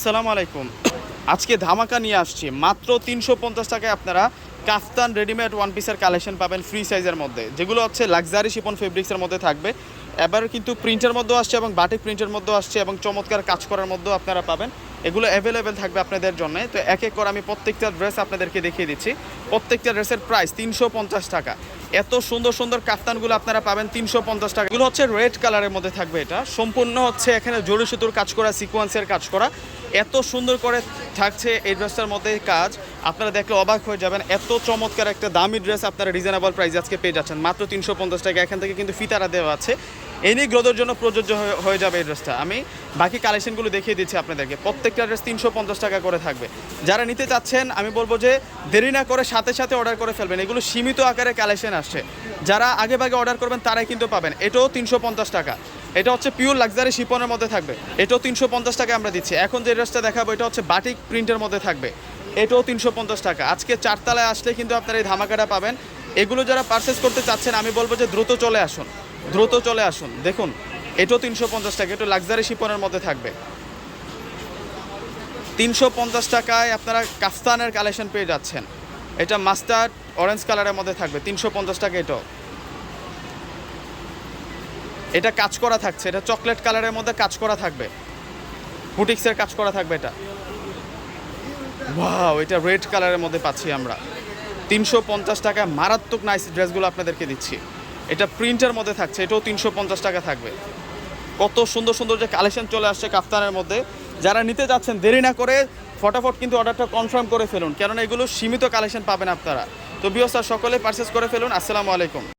আসসালামু আলাইকুম। আজকে ধামাকা নিয়ে আসছি। মাত্র তিনশো পঞ্চাশ টাকায় আপনারা কাফতান রেডিমেড ওয়ান পিসের কালেকশন পাবেন ফ্রি সাইজের মধ্যে। যেগুলো হচ্ছে লাক্সারি শিপন ফেব্রিক্সের মধ্যে থাকবে। এবার কিন্তু প্রিন্টের মধ্যেও আসছে এবং বাটিক প্রিন্টের মধ্যেও আসছে এবং চমৎকার কাজ করার মধ্যেও আপনারা পাবেন। এগুলো অ্যাভেলেবেল থাকবে আপনাদের জন্য। তো এক এক করে আমি প্রত্যেকটা ড্রেস আপনাদেরকে দেখিয়ে দিচ্ছি। প্রত্যেকটা ড্রেসের প্রাইস তিনশো পঞ্চাশ টাকা। এত সুন্দর সুন্দর কাফতানগুলো আপনারা পাবেন তিনশো পঞ্চাশ টাকা। এগুলো হচ্ছে রেড কালারের মধ্যে থাকবে এটা। সম্পূর্ণ হচ্ছে এখানে জড়ি সুতোর কাজ করা সিকোয়েন্সের কাজ করা। এত সুন্দর করে থাকছে এই ড্রেসটার মধ্যে কাজ। আপনারা দেখলে অবাক হয়ে যাবেন, এত চমৎকার একটা দামি ড্রেস আপনারা রিজনেবল প্রাইস আজকে পেয়ে যাচ্ছেন। মাত্র তিনশো পঞ্চাশ টাকা, এখান থেকে কিন্তু ফিতারা দেওয়া আছে। এনি গ্রোথের জন্য প্রযোজ্য হয়ে যাবে এই ড্রেসটা। আমি বাকি কালেকশনগুলো দেখিয়ে দিচ্ছি আপনাদেরকে। প্রত্যেকটা ড্রেস তিনশো পঞ্চাশ টাকা করে থাকবে। যারা নিতে চাচ্ছেন, আমি বলব যে দেরি না করে সাথে সাথে অর্ডার করে ফেলবেন। এগুলো সীমিত আকারে কালেকশন আসছে যারা আগে ভাগে অর্ডার করবেন, তারাই কিন্তু পাবেন। এটাও তিনশো পঞ্চাশ টাকা। এটা হচ্ছে পিওর লাক্সারি শিপনের মধ্যে থাকবে। এটাও তিনশো পঞ্চাশ টাকা আমরা দিচ্ছি। এখন যে ড্রেসটা দেখাবো, এটা হচ্ছে বাটিক প্রিন্টের মধ্যে থাকবে। এটাও তিনশো পঞ্চাশ টাকা। আজকে চারতলায় আসলে কিন্তু আপনারা এই ধামাকাটা পাবেন। এগুলো যারা পারচেস করতে চাচ্ছেন, আমি বলব যে দ্রুত চলে আসুন। দ্রুত চলে আসুন। দেখুন, এটাও তিনশো পঞ্চাশ টাকা। এটা লাক্সারি শিপনের মধ্যে থাকবে। তিনশো পঞ্চাশ টাকায় আপনারা কাস্তানের কালেকশন পেয়ে যাচ্ছেন। এটা মাস্টার্ড অরেঞ্জ কালারের মধ্যে থাকবে, তিনশো পঞ্চাশ টাকা এটাও। এটা কাজ করা থাকছে, এটা চকলেট কালারের মধ্যে কাজ করা থাকবে। বুটিক্সের কাজ করা থাকবে এটা। ওয়াও এটা রেড কালারের মধ্যে পাচ্ছি আমরা। তিনশো পঞ্চাশ টাকা মারাত্মক নাইস ড্রেসগুলো আপনাদেরকে দিচ্ছি। এটা প্রিন্টের মধ্যে থাকছে, এটাও তিনশো পঞ্চাশ টাকা থাকবে। কত সুন্দর সুন্দর যে কালেকশন চলে আসছে কাফতানের মধ্যে। যারা নিতে যাচ্ছেন, দেরি না করে ফটাফট কিন্তু অর্ডারটা কনফার্ম করে ফেলুন। কেননা এগুলো সীমিত কালেকশন পাবেন আপনারা। তো বিয়সা সকলে পারচেস করে ফেলুন। আসসালামু আলাইকুম।